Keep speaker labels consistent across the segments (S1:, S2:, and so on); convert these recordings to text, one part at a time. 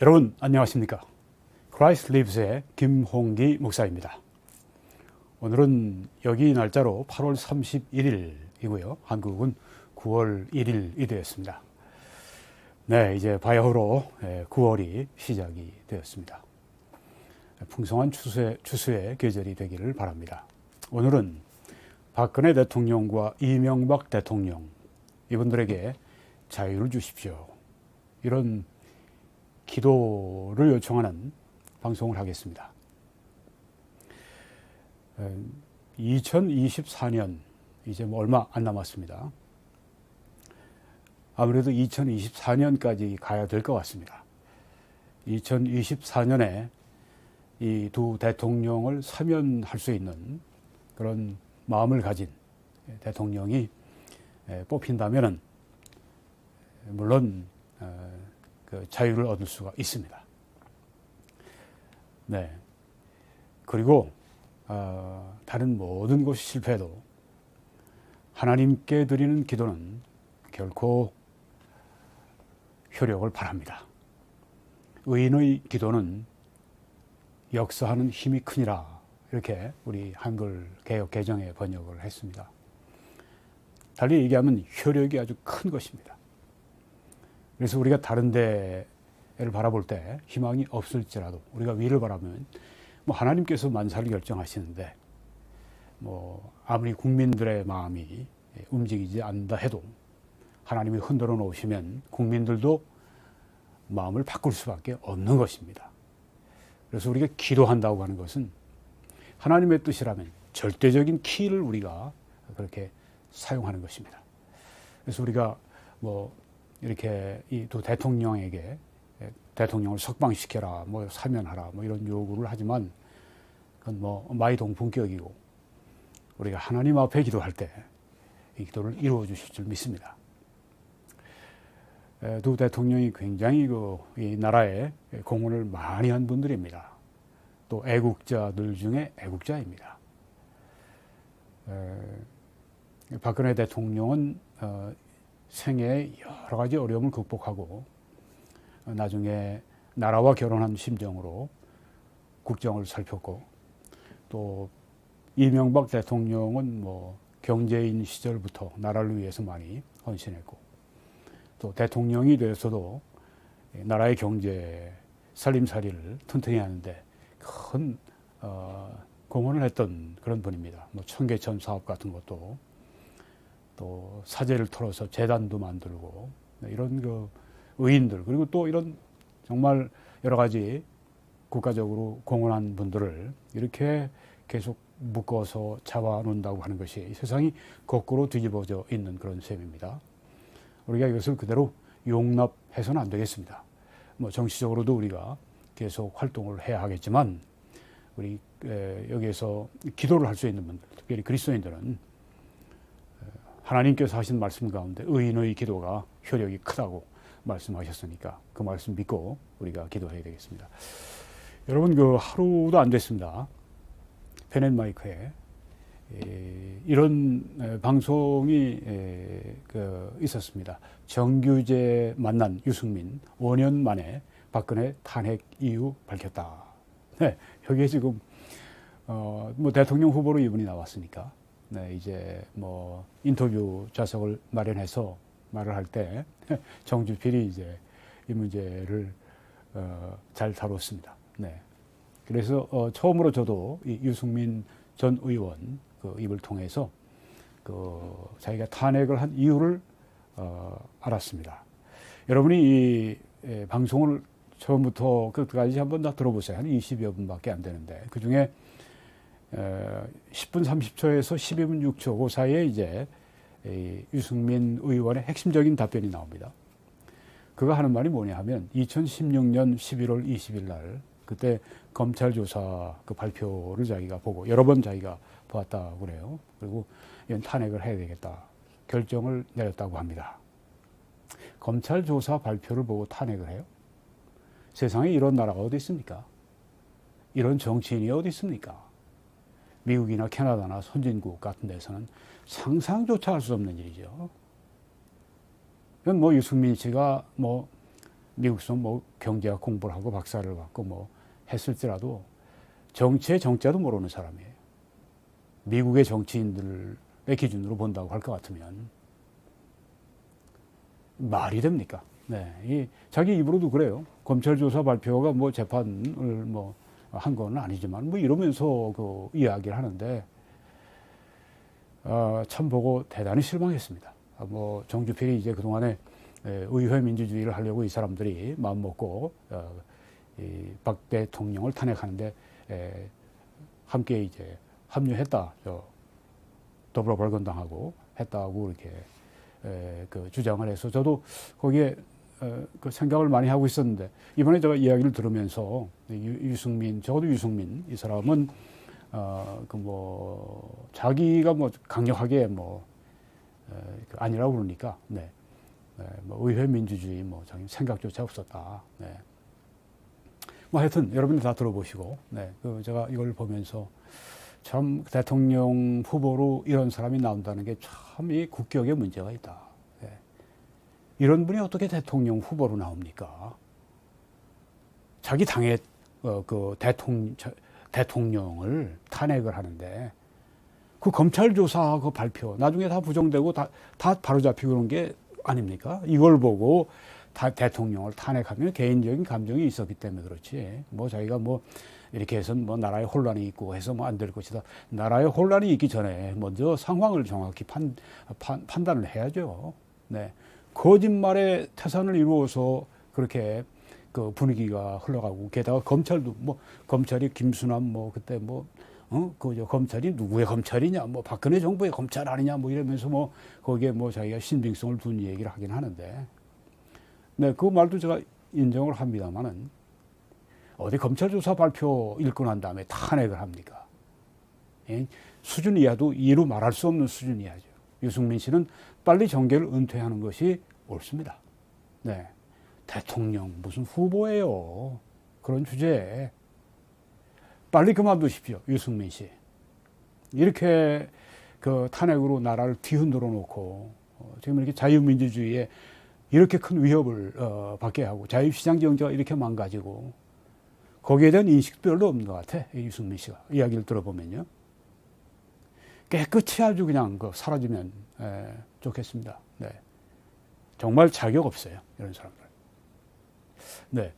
S1: 여러분 안녕하십니까? 크라이스트 리브스의 김홍기 목사입니다. 오늘은 여기 날짜로 8월 31일이고요. 한국은 9월 1일이 되었습니다. 네, 이제 바야흐로 9월이 시작이 되었습니다. 풍성한 추수의, 추수의 계절이 되기를 바랍니다. 오늘은 박근혜 대통령과 이명박 대통령 이분들에게 자유를 주십시오. 이런 기도를 요청하는 방송을 하겠습니다. 2024년 이제 뭐 얼마 안 남았습니다. 아무래도 2024년까지 가야 될 것 같습니다. 2024년에 이 두 대통령을 사면할 수 있는 그런 마음을 가진 대통령이 뽑힌다면은 물론 어, 그 자유를 얻을 수가 있습니다. 네. 그리고 어, 다른 모든 것이 실패해도 하나님께 드리는 기도는 결코 효력을 바랍니다. 의인의 기도는 역사하는 힘이 크니라 이렇게 우리 한글 개혁 개정에 번역을 했습니다. 달리 얘기하면 효력이 아주 큰 것입니다. 그래서 우리가 다른 데를 바라볼 때 희망이 없을지라도 우리가 위를 바라면 뭐 하나님께서 만사를 결정하시는데 뭐 아무리 국민들의 마음이 움직이지 않는다 해도 하나님이 흔들어 놓으시면 국민들도 마음을 바꿀 수밖에 없는 것입니다. 그래서 우리가 기도한다고 하는 것은 하나님의 뜻이라면 절대적인 키를 우리가 그렇게 사용하는 것입니다. 그래서 우리가 뭐 이렇게 이 두 대통령에게 대통령을 석방시켜라, 뭐 사면하라, 뭐 이런 요구를 하지만 그건 뭐 마이동 분격이고 우리가 하나님 앞에 기도할 때 이 기도를 이루어 주실 줄 믿습니다. 두 대통령이 굉장히 그 이 나라에 공헌을 많이 한 분들입니다. 또 애국자들 중에 애국자입니다. 박근혜 대통령은 어, 생애에 여러 가지 어려움을 극복하고 나중에 나라와 결혼한 심정으로 국정을 살폈고 또 이명박 대통령은 뭐 경제인 시절부터 나라를 위해서 많이 헌신했고 또 대통령이 돼서도 나라의 경제 살림살이를 튼튼히 하는데 큰 어, 공헌을 했던 그런 분입니다. 뭐 청계천 사업 같은 것도 또 사제를 털어서 재단도 만들고 네, 이런 그 의인들 그리고 또 이런 정말 여러 가지 국가적으로 공헌한 분들을 이렇게 계속 묶어서 잡아놓는다고 하는 것이 세상이 거꾸로 뒤집어져 있는 그런 셈입니다. 우리가 이것을 그대로 용납해서는 안 되겠습니다. 뭐 정치적으로도 우리가 계속 활동을 해야 하겠지만 우리 여기에서 기도를 할 수 있는 분들, 특별히 그리스도인들은 하나님께서 하신 말씀 가운데 의인의 기도가 효력이 크다고 말씀하셨으니까 그 말씀 믿고 우리가 기도해야 되겠습니다. 여러분 그 하루도 안 됐습니다. 펜앤마이크에 이런 방송이 그 있었습니다. 정규재 만난 유승민 5년 만에 박근혜 탄핵 이유 밝혔다. 네, 여기에 지금 어, 뭐 대통령 후보로 이분이 나왔으니까 네, 이제 뭐 인터뷰 좌석을 마련해서 말을 할 때 정주필이 이제 이 문제를 어, 잘 다뤘습니다. 네. 그래서 어, 처음으로 저도 이 유승민 전 의원 그 입을 통해서 그 자기가 탄핵을 한 이유를 어, 알았습니다. 여러분이 이 에, 방송을 처음부터 끝까지 한번 다 들어보세요. 한 20여 분밖에 안 되는데 그 중에 10분 30초에서 12분 6초 그 사이에 이제 유승민 의원의 핵심적인 답변이 나옵니다. 그가 하는 말이 뭐냐 하면 2016년 11월 20일 날 그때 검찰 조사 그 발표를 자기가 보고 여러 번 자기가 보았다고 그래요. 그리고 이건 탄핵을 해야 되겠다. 결정을 내렸다고 합니다. 검찰 조사 발표를 보고 탄핵을 해요? 세상에 이런 나라가 어디 있습니까? 이런 정치인이 어디 있습니까? 미국이나 캐나다나 선진국 같은 데서는 상상조차 할 수 없는 일이죠. 뭐 유승민 씨가 뭐 미국서 뭐 경제학 공부를 하고 박사를 받고 뭐 했을지라도 정치의 정자도 모르는 사람이에요. 미국의 정치인들의 기준으로 본다고 할 것 같으면 말이 됩니까? 네, 이 자기 입으로도 그래요. 검찰 조사 발표가 뭐 재판을 뭐 한 건 아니지만 뭐 이러면서 그 이야기를 하는데 어, 참 보고 대단히 실망했습니다. 아, 뭐 정주필이 이제 그 동안에 의회 민주주의를 하려고 이 사람들이 마음 먹고 어, 이박 대통령을 탄핵하는데 에, 함께 이제 합류했다. 저 더불어발건당하고 했다고 이렇게 에, 그 주장을 해서 저도 거기에 어, 그 생각을 많이 하고 있었는데 이번에 제가 이야기를 들으면서 유, 유승민 적어도 유승민 이 사람은 어 그 뭐 자기가 뭐 강력하게 뭐 에, 그 아니라고 그러니까 네. 네, 뭐 의회 민주주의 뭐 자기 생각조차 없었다. 네. 뭐 하여튼 여러분들 다 들어보시고 네. 그 제가 이걸 보면서 참 대통령 후보로 이런 사람이 나온다는 게 참 이 국격에 문제가 있다. 네. 이런 분이 어떻게 대통령 후보로 나옵니까? 자기 당의 어, 그 대통령 대통령을 탄핵을 하는데 그 검찰 조사 그 발표 나중에 다 부정되고 다, 다 바로 잡히고 그런 게 아닙니까? 이걸 보고 다 대통령을 탄핵하면 개인적인 감정이 있었기 때문에 그렇지. 뭐 자기가 뭐 이렇게 해서 뭐 나라에 혼란이 있고 해서 뭐 안 될 것이다. 나라에 혼란이 있기 전에 먼저 상황을 정확히 판, 판, 판단을 해야죠. 네. 거짓말의 태산을 이루어서 그렇게 그 분위기가 흘러가고 게다가 검찰도 뭐 검찰이 김수남 뭐 그때 뭐 어? 그저 검찰이 누구의 검찰이냐, 뭐 박근혜 정부의 검찰 아니냐, 뭐 이러면서 뭐 거기에 뭐 자기가 신빙성을 둔 얘기를 하긴 하는데, 네, 그 말도 제가 인정을 합니다만은 어디 검찰 조사 발표 난 다음에 탄핵을 합니까? 예? 수준 이하도 이루 말할 수 없는 수준 이하죠. 유승민 씨는 빨리 정계를 은퇴하는 것이 옳습니다. 네. 대통령 무슨 후보예요. 그런 주제에 빨리 그만두십시오. 유승민 씨. 이렇게 그 탄핵으로 나라를 뒤흔들어 놓고 어, 지금 이렇게 자유민주주의에 이렇게 큰 위협을 어, 받게 하고 자유시장 경제가 이렇게 망가지고 거기에 대한 인식도 별로 없는 것 같아. 유승민 씨가 이야기를 들어보면요. 깨끗이 아주 그냥 그 사라지면 에, 좋겠습니다. 네. 정말 자격 없어요. 이런 사람들. 네.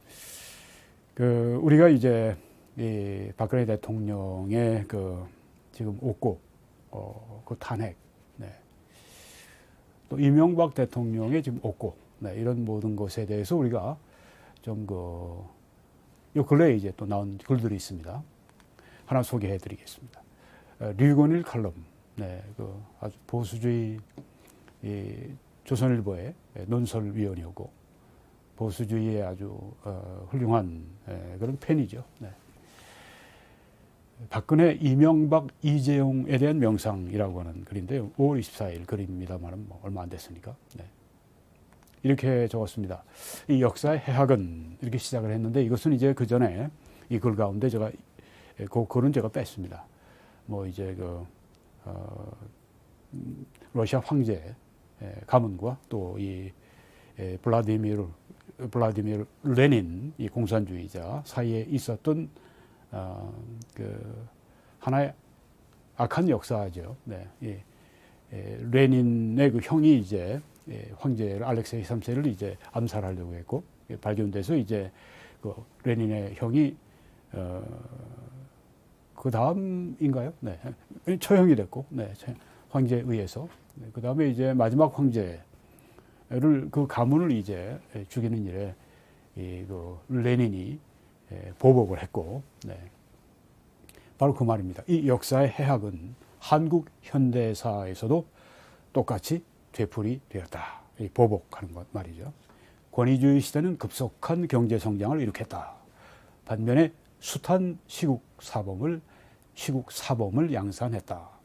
S1: 그 우리가 이제 이 박근혜 대통령의 그 지금 옥고 어, 그 탄핵, 네. 또 이명박 대통령의 지금 옥고, 네. 이런 모든 것에 대해서 우리가 좀 그 요 근래에 이제 또 나온 글들이 있습니다. 하나 소개해 드리겠습니다. 어, 류건일 칼럼, 네, 그 아주 보수주의 이 조선일보의 논설위원이었고 보수주의의 아주 어, 훌륭한 에, 그런 팬이죠. 네. 박근혜, 이명박, 이재용에 대한 명상이라고 하는 글인데요. 5월 24일 글입니다만 뭐 얼마 안 됐으니까. 네. 이렇게 적었습니다. 이 역사의 해학은 이렇게 시작을 했는데 이것은 이제 그 전에 이 글 가운데 제가 그 글은 제가 뺐습니다. 뭐 이제 그 어, 러시아 황제 가문과 또 이 블라디미르 블라디미르 레닌 이 공산주의자 사이에 있었던 어, 그 하나의 악한 역사죠. 네. 예. 예, 레닌의 그 형이 이제 예, 황제 알렉세이 3세를 이제 암살하려고 했고 예, 발견돼서 이제 그 레닌의 형이 어, 그 다음인가요? 네. 처형이 됐고, 네. 황제에 의해서. 네. 그 다음에 이제 마지막 황제를 그 가문을 이제 죽이는 일에 이그 레닌이 예, 보복을 했고, 네. 바로 그 말입니다. 이 역사의 해학은 한국 현대사에서도 똑같이 되풀이 되었다. 이 보복하는 것 말이죠. 권위주의 시대는 급속한 경제 성장을 일으켰다. 반면에 숱한 시국 사범을 시국 사범을 양산했다.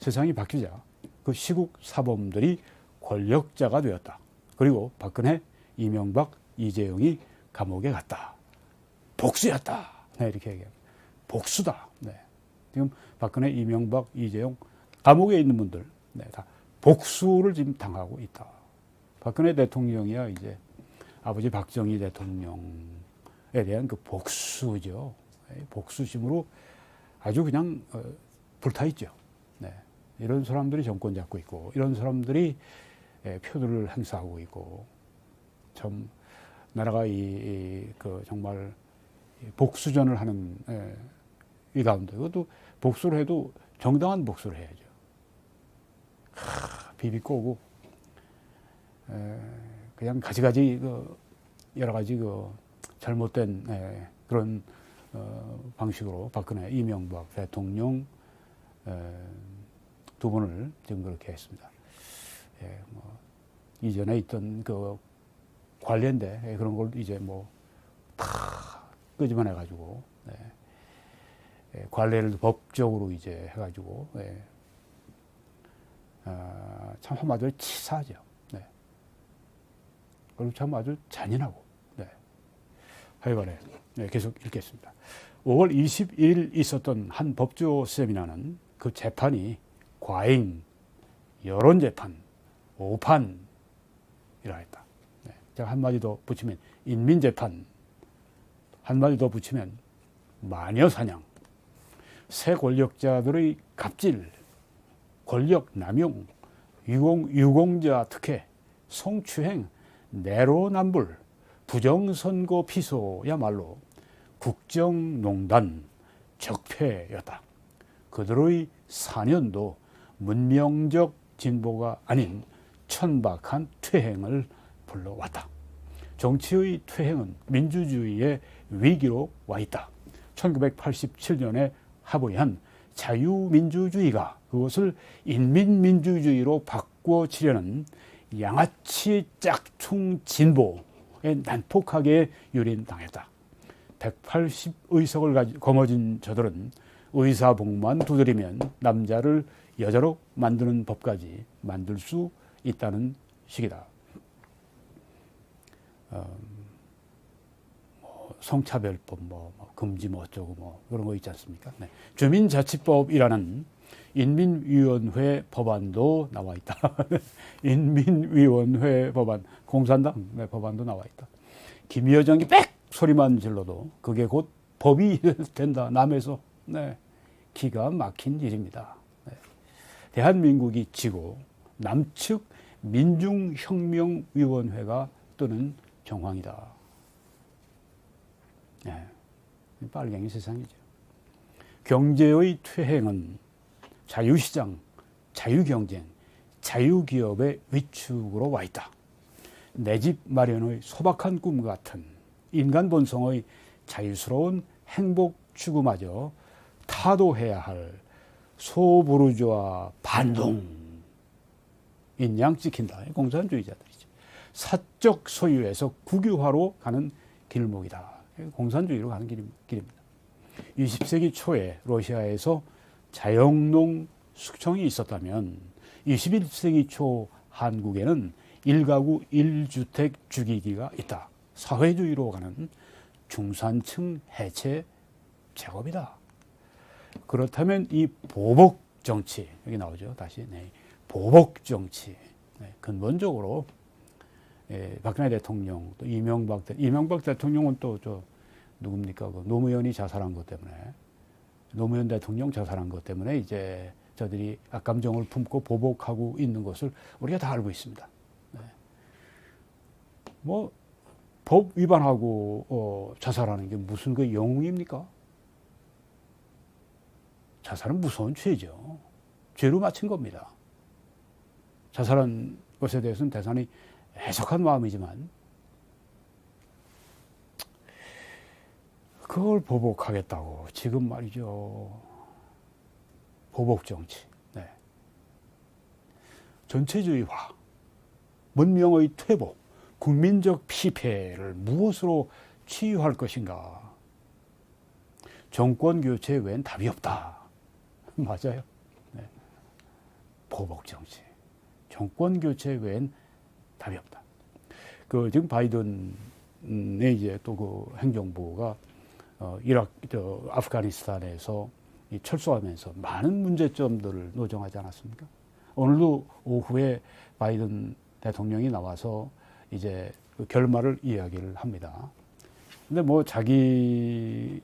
S1: 세상이 바뀌자 그 시국 사범들이 권력자가 되었다. 그리고 박근혜, 이명박, 이재용이 감옥에 갔다. 복수였다. 네, 이렇게 얘기합니다. 복수다. 네. 지금 박근혜, 이명박, 이재용 감옥에 있는 분들 네, 다 복수를 지금 당하고 있다. 박근혜 대통령이야 이제 아버지 박정희 대통령에 대한 그 복수죠. 예, 복수심으로 아주 그냥 어, 불타 있죠. 네. 이런 사람들이 정권 잡고 있고 이런 사람들이 예, 표들을 행사하고 있고 참 나라가 이, 이, 그 정말 복수전을 하는 예, 이 가운데 그것도 복수를 해도 정당한 복수를 해야죠. 하, 비비 꼬고 에, 그냥 가지가지 그 여러 가지 그 잘못된 에, 그런 어, 방식으로 박근혜 이명박 대통령 에, 두 분을 지금 그렇게 했습니다. 예, 뭐 이전에 있던 그 관련돼 예, 그런 걸 이제 뭐 다 끄집어내 가지고 네. 예, 관례를 법적으로 이제 해가지고 예. 아, 참 한마디로 치사하죠. 네. 그리고 참 아주 잔인하고. 네. 하여간에 네, 계속 읽겠습니다. 5월 21일 있었던 한 법조 세미나는 그 재판이 과잉, 여론재판, 오판이라 했다. 네. 제가 한마디 더 붙이면 인민재판, 한마디 더 붙이면 마녀사냥, 새 권력자들의 갑질, 권력 남용, 유공, 유공자 특혜, 성추행, 내로남불, 부정선거 피소야말로 국정농단 적폐였다. 그들의 4년도 문명적 진보가 아닌 천박한 퇴행을 불러왔다. 정치의 퇴행은 민주주의의 위기로 와 있다. 1987년에 합의한 자유민주주의가 그것을 인민민주주의로 바꿔치려는 양아치 짝퉁 진보에 난폭하게 유린당했다. 180의석을 거머쥔 저들은 의사복만 두드리면 남자를 여자로 만드는 법까지 만들 수 있다는 식이다. 어, 뭐 성차별법 뭐, 뭐, 금지 뭐 어쩌고 뭐 그런 거 있지 않습니까? 네. 주민자치법이라는 인민위원회 법안도 나와 있다. 인민위원회 법안, 공산당 네, 법안도 나와 있다. 김여정이 빽 소리만 질러도 그게 곧 법이 된다. 남에서 네. 기가 막힌 일입니다. 네. 대한민국이 지고 남측 민중혁명위원회가 뜨는 정황이다. 네. 빨갱이 세상이죠. 경제의 퇴행은 자유시장, 자유경쟁, 자유기업의 위축으로 와 있다. 내 집 마련의 소박한 꿈 같은 인간 본성의 자유스러운 행복 추구마저 타도해야 할 소부르주아 반동 인양 찍힌다. 공산주의자들이죠. 사적 소유에서 국유화로 가는 길목이다. 공산주의로 가는 길, 입니다 20세기 초에 러시아에서 자영농 숙청이 있었다면 21세기 초 한국에는 일가구 일주택 주기기가 있다. 사회주의로 가는 중산층 해체 작업이다. 그렇다면 이 보복 정치 여기 나오죠. 다시 네. 보복 정치 네. 근본적으로 예, 박근혜 대통령 또 이명박 대 이명박 대통령은 또 저 누굽니까 그 노무현이 자살한 것 때문에 노무현 대통령 자살한 것 때문에 이제 저들이 악감정을 품고 보복하고 있는 것을 우리가 다 알고 있습니다. 네. 뭐법 위반하고 어, 자살하는 게 무슨 그 영웅입니까? 자살은 무서운 죄죠. 죄로 맞힌 겁니다. 자살한 것에 대해서는 대단히 애석한 마음이지만 그걸 보복하겠다고 지금 말이죠. 보복 정치. 네. 전체주의화, 문명의 퇴보, 국민적 피폐를 무엇으로 치유할 것인가? 정권 교체 외엔 답이 없다. 맞아요. 네. 보복 정치. 정권 교체 외엔 답이 없다. 그 지금 바이든의 이제 또 그 행정부가 어 이락 저 아프가니스탄에서 이 철수하면서 많은 문제점들을 노정하지 않았습니까? 오늘도 오후에 바이든 대통령이 나와서 이제 그 결말을 이야기를 합니다. 근데 뭐 자기들이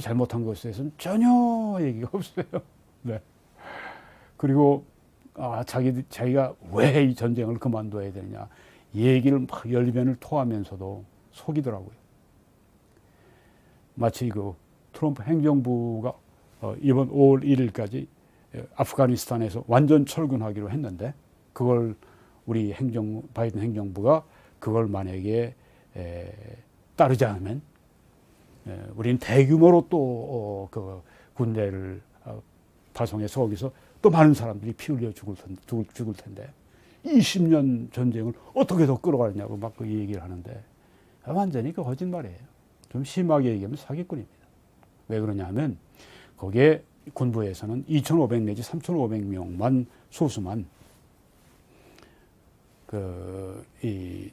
S1: 잘못한 것에 대해서는 전혀 얘기가 없어요. 네. 그리고 아, 자기 자기가 왜 이 전쟁을 그만둬야 되느냐 얘기를 막 열변을 토하면서도 속이더라고요. 마치 그 트럼프 행정부가 어, 이번 5월 1일까지 아프가니스탄에서 완전 철군하기로 했는데 그걸 우리 행정 바이든 행정부가 그걸 만약에 에, 따르지 않으면 에, 우리는 대규모로 또그 어, 군대를 어, 파송해서 거기서 또 많은 사람들이 피 흘려 죽을, 죽을, 죽을 텐데 20년 전쟁을 어떻게 더 끌어가느냐고 막 그 얘기를 하는데 완전히 그 거짓말이에요. 좀 심하게 얘기하면 사기꾼입니다. 왜 그러냐면 거기에 군부에서는 2,500 내지 3,500명만 소수만 그 이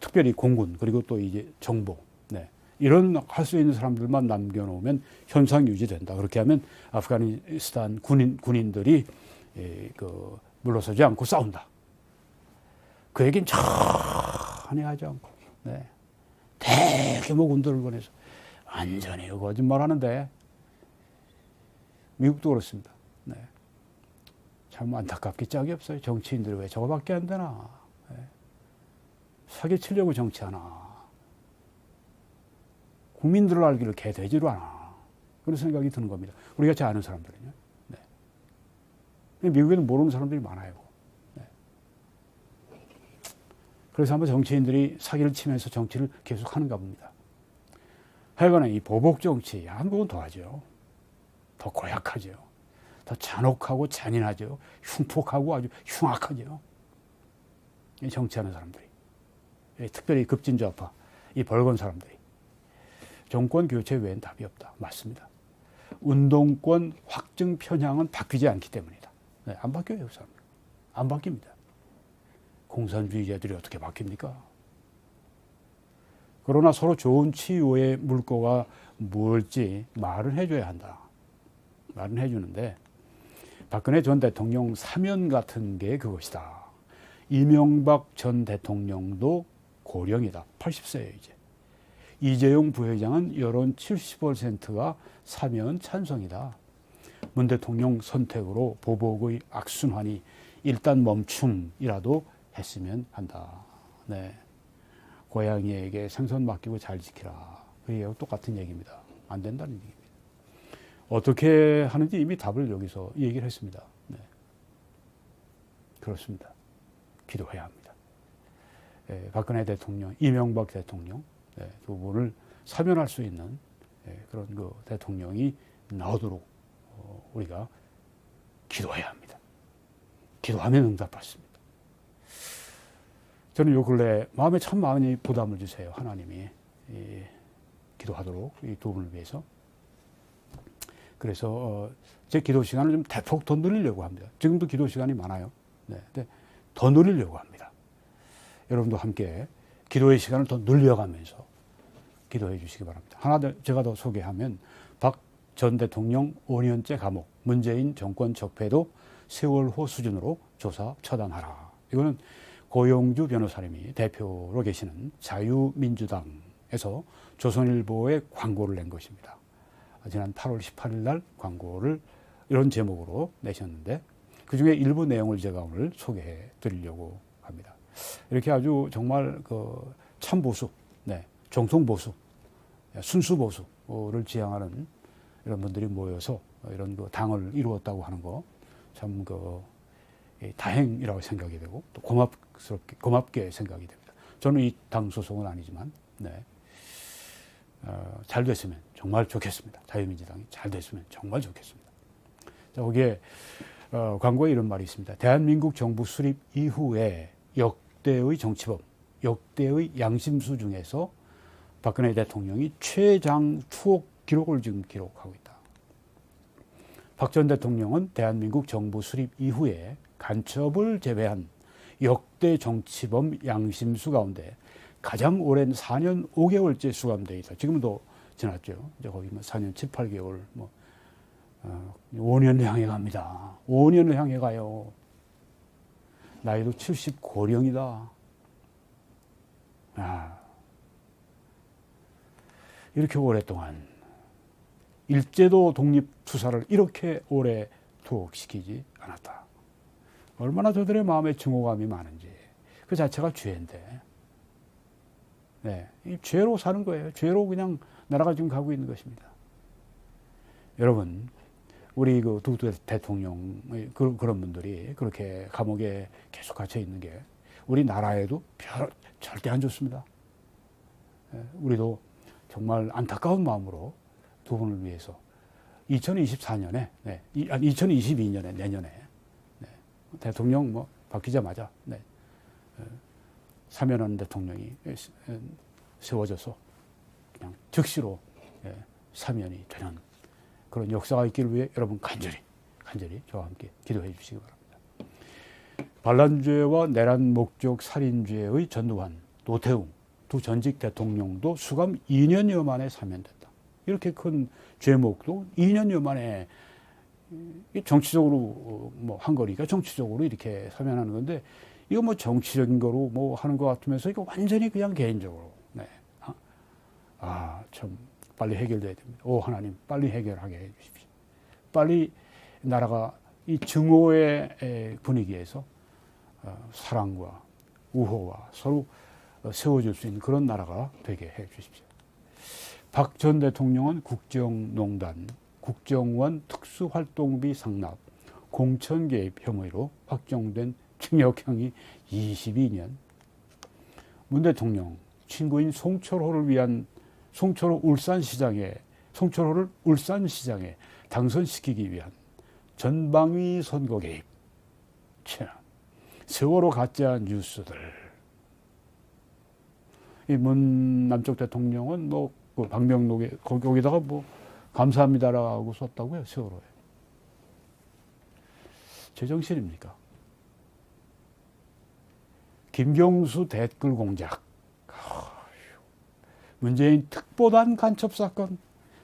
S1: 특별히 공군 그리고 또 이제 정보 네. 이런 할 수 있는 사람들만 남겨놓으면 현상 유지된다. 그렇게 하면 아프가니스탄 군인 군인들이 예, 그 물러서지 않고 싸운다. 그 얘기는 전혀 하지 않고 네. 대규모 군대를 보내서 완전히 거짓말 하는데 미국도 그렇습니다. 네. 참 안타깝게 짝이 없어요. 정치인들이 왜 저거밖에 안 되나. 네. 사기치려고 정치하나. 국민들을 알기를 개돼지로 하나. 그런 생각이 드는 겁니다. 우리 같이 아는 사람들은요. 네. 미국에는 모르는 사람들이 많아요. 네. 그래서 한번 정치인들이 사기를 치면서 정치를 계속 하는가 봅니다. 하여간에 이 보복 정치, 한국은 더하죠. 더 고약하죠. 더 잔혹하고 잔인하죠. 흉폭하고 아주 흉악하죠. 이 정치하는 사람들이. 특별히 급진좌파, 이 벌건 사람들이. 정권 교체 외엔 답이 없다. 맞습니다. 운동권 확증 편향은 바뀌지 않기 때문이다. 네, 안 바뀌어요, 그 사람. 안 바뀝니다. 공산주의자들이 어떻게 바뀝니까? 그러나 서로 좋은 치유의 물꼬가 뭘지 말을 해줘야 한다. 말은 해주는데 박근혜 전 대통령 사면 같은 게 그것이다. 이명박 전 대통령도 고령이다. 80세예요, 이제. 이재용 부회장은 여론 70%가 사면 찬성이다. 문 대통령 선택으로 보복의 악순환이 일단 멈춤이라도 했으면 한다. 네. 고양이에게 생선 맡기고 잘 지키라. 그 얘기하고 똑같은 얘기입니다. 안 된다는 얘기. 어떻게 하는지 이미 답을 여기서 얘기를 했습니다. 네. 그렇습니다. 기도해야 합니다. 예, 박근혜 대통령, 이명박 대통령 예, 두 분을 사면할 수 있는 예, 그런 그 대통령이 나오도록 어, 우리가 기도해야 합니다. 기도하면 응답받습니다. 저는 요 근래 마음에 참 많이 부담을 주세요. 하나님이 기도하도록 이 두 분을 위해서. 그래서 어, 제 기도 시간을 좀 대폭 더 늘리려고 합니다. 지금도 기도 시간이 많아요. 네, 근데 더 늘리려고 합니다. 여러분도 함께 기도의 시간을 더 늘려가면서 기도해 주시기 바랍니다. 하나 더 제가 더 소개하면 박 전 대통령 5년째 감옥, 문재인 정권 적폐도 세월호 수준으로 조사 처단하라. 이거는 고용주 변호사님이 대표로 계시는 자유민주당에서 조선일보에 광고를 낸 것입니다. 지난 8월 18일 날 광고를 이런 제목으로 내셨는데 그 중에 일부 내용을 제가 오늘 소개해 드리려고 합니다. 이렇게 아주 정말 그 참보수, 네, 정통 보수, 순수 보수를 지향하는 이런 분들이 모여서 이런 그 당을 이루었다고 하는 거 참 그 다행이라고 생각이 되고 또 고맙스럽게 고맙게 생각이 됩니다. 저는 이 당 소속은 아니지만 네. 어, 잘 됐으면 정말 좋겠습니다. 자유민주당이 잘 됐으면 정말 좋겠습니다. 자, 거기에 어, 광고에 이런 말이 있습니다. 대한민국 정부 수립 이후에 역대의 정치범, 역대의 양심수 중에서 박근혜 대통령이 최장 추억 기록을 지금 기록하고 있다. 박 전 대통령은 대한민국 정부 수립 이후에 간첩을 제외한 역대 정치범 양심수 가운데 가장 오랜 4년 5개월째 수감돼 있다. 지금도 지났죠. 이제 거의 뭐 4년 7, 8개월 뭐 어, 5년을 향해 갑니다. 5년을 향해 가요. 나이도 70 고령이다. 아, 이렇게 오랫동안 일제도 독립 투사를 이렇게 오래 투옥시키지 않았다. 얼마나 저들의 마음에 증오감이 많은지 그 자체가 죄인데, 네, 이 죄로 사는 거예요. 죄로 그냥 나라가 지금 가고 있는 것입니다. 여러분, 우리 그 두 대통령 그, 그런 분들이 그렇게 감옥에 계속 갇혀 있는 게 우리 나라에도 별, 절대 안 좋습니다. 예, 우리도 정말 안타까운 마음으로 두 분을 위해서 2024년에, 네, 아니 2022년에 내년에 네, 대통령 뭐 바뀌자마자 네, 어, 사면하는 대통령이 세워져서 그냥 즉시로 예, 사면이 되는 그런 역사가 있기를 위해 여러분 간절히 간절히 저와 함께 기도해 주시기 바랍니다. 반란죄와 내란 목적 살인죄의 전두환, 노태웅 두 전직 대통령도 수감 2년여 만에 사면됐다. 이렇게 큰 죄목도 2년여 만에 정치적으로 어, 뭐한 거니까 정치적으로 이렇게 사면하는 건데 이거 뭐 정치적인 거로 뭐 하는 것 같으면서 이거 완전히 그냥 개인적으로 네. 아, 참 빨리 해결돼야 됩니다. 오 하나님 빨리 해결하게 해 주십시오. 빨리 나라가 이 증오의 분위기에서 어, 사랑과 우호와 서로 세워줄 수 있는 그런 나라가 되게 해 주십시오. 박 전 대통령은 국정농단, 국정원 특수활동비 상납, 공천 개입 혐의로 확정된 징역형이 22년. 문 대통령 친구인 송철호를 위한 송철호 울산시장에 송철호를 울산시장에 당선시키기 위한 전방위 선거 개입. 참. 세월호 가짜 뉴스들. 이 문 남쪽 대통령은 뭐, 그 방명록에, 거기다가 뭐, 감사합니다라고 썼다고요, 세월호에. 제정신입니까? 김경수 댓글 공작. 문재인 특보단 간첩 사건.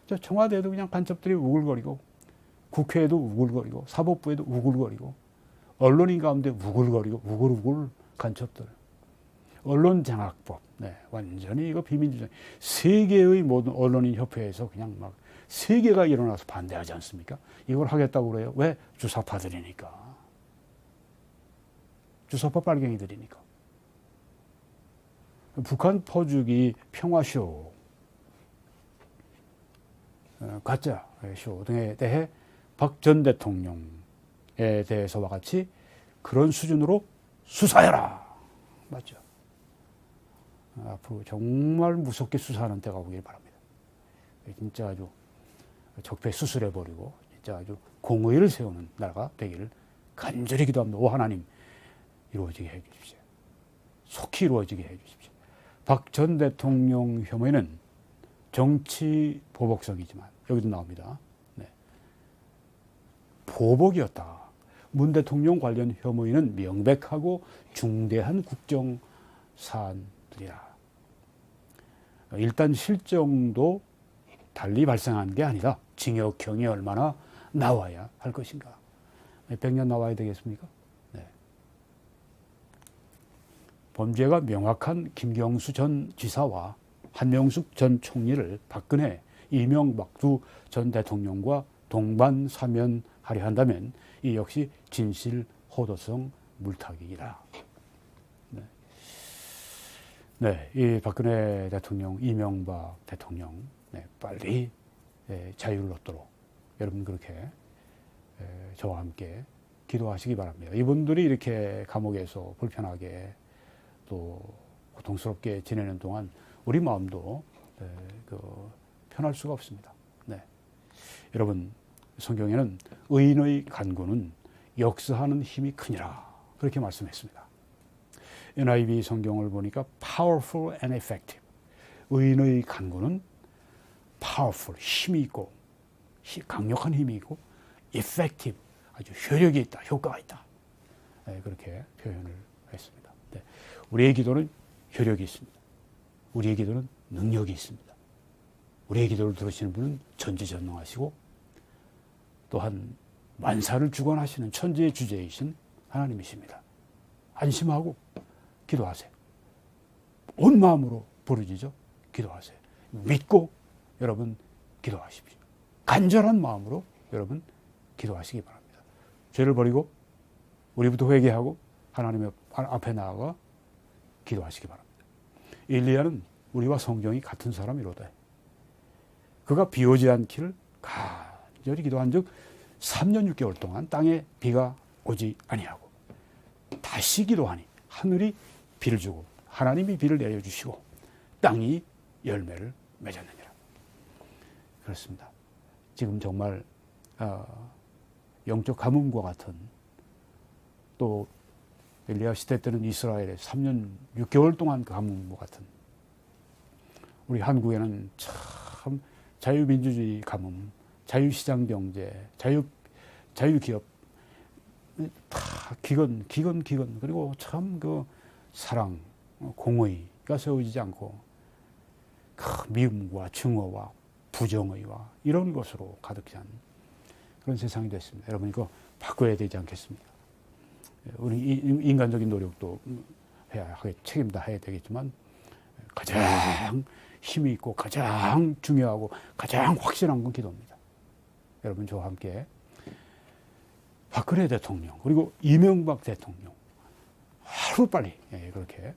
S1: 저 청와대도 그냥 간첩들이 우글거리고, 국회에도 우글거리고, 사법부에도 우글거리고, 언론인 가운데 우글거리고 우글우글 간첩들. 언론 장악법. 네, 완전히 이거 비밀주의. 세계의 모든 언론인 협회에서 그냥 막 세계가 일어나서 반대하지 않습니까? 이걸 하겠다고 그래요. 왜? 주사파들이니까. 주사파 빨갱이들이니까. 북한 퍼주기 평화쇼, 어, 가짜 쇼 등에 대해 박 전 대통령 에 대해서와 같이 그런 수준으로 수사해라. 맞죠? 앞으로 정말 무섭게 수사하는 때가 오길 바랍니다. 진짜 아주 적폐 수술해버리고 진짜 아주 공의를 세우는 나라가 되기를 간절히 기도합니다. 오 하나님 이루어지게 해주십시오. 속히 이루어지게 해주십시오. 박 전 대통령 혐의는 정치 보복성이지만 여기도 나옵니다. 네. 보복이었다. 문 대통령 관련 혐의는 명백하고 중대한 국정 사안들이라. 일단 실정도 달리 발생한 게 아니라 징역형이 얼마나 나와야 할 것인가. 100년 나와야 되겠습니까? 네. 범죄가 명확한 김경수 전 지사와 한명숙 전 총리를 박근혜, 이명박 두 전 대통령과 동반 사면하려 한다면 이 역시 진실 호도성 물타기이다. 네. 네, 이 박근혜 대통령, 이명박 대통령, 네, 빨리 네, 자유를 얻도록 여러분 그렇게 네, 저와 함께 기도하시기 바랍니다. 이분들이 이렇게 감옥에서 불편하게 또 고통스럽게 지내는 동안 우리 마음도 네, 그 편할 수가 없습니다. 네. 여러분 성경에는 의인의 간구는 역사하는 힘이 크니라 그렇게 말씀했습니다. NIV 성경을 보니까 powerful and effective. 의인의 간구는 powerful 힘이 있고 강력한 힘이 있고 effective 아주 효력이 있다, 효과가 있다. 네, 그렇게 표현을 했습니다. 네, 우리의 기도는 효력이 있습니다. 우리의 기도는 능력이 있습니다. 우리의 기도를 들으시는 분은 전지전능하시고 또한 만사를 주관하시는 천지의 주제이신 하나님이십니다. 안심하고 기도하세요. 온 마음으로 부르짖어 기도하세요. 믿고 여러분 기도하십시오. 간절한 마음으로 여러분 기도하시기 바랍니다. 죄를 버리고 우리부터 회개하고 하나님의 앞에 나아가 기도하시기 바랍니다. 일리야는 우리와 성경이 같은 사람이로다. 그가 비 오지 않기를 간절히 기도한 즉 3년 6개월 동안 땅에 비가 오지 아니하고 다시 기도하니 하늘이 비를 주고 하나님이 비를 내려 주시고 땅이 열매를 맺었느니라. 그렇습니다. 지금 정말 어, 영적 가뭄과 같은 또 엘리야 시대 때는 이스라엘에 3년 6개월 동안 그 가뭄과 같은 우리 한국에는 참 자유민주주의 가뭄, 자유시장 경제, 자유 자유기업 다 기건 기건 기건 그리고 참 그 사랑 공의가 세워지지 않고 그 미움과 증오와 부정의와 이런 것으로 가득 찬 그런 세상이 됐습니다. 여러분 이거 바꿔야 되지 않겠습니까? 우리 인간적인 노력도 해야 하게 책임다 해야 되겠지만 가장 힘이 있고 가장 중요하고 가장 확실한 건 기도입니다. 여러분 저와 함께 박근혜 대통령 그리고 이명박 대통령 하루 빨리 예, 그렇게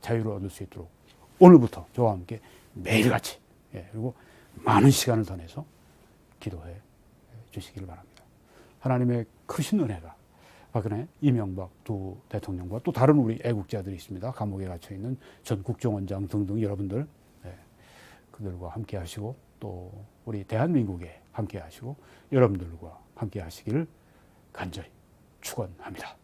S1: 자유를 얻을 수 있도록 오늘부터 저와 함께 매일같이 예, 그리고 많은 시간을 더 내서 기도해 주시기를 바랍니다. 하나님의 크신 은혜가 박근혜, 이명박 두 대통령과 또 다른 우리 애국자들이 있습니다. 감옥에 갇혀 있는 전 국정원장 등등 여러분들 예, 그들과 함께 하시고 또 우리 대한민국에 함께 하시고 여러분들과 함께 하시기를 간절히 축원합니다.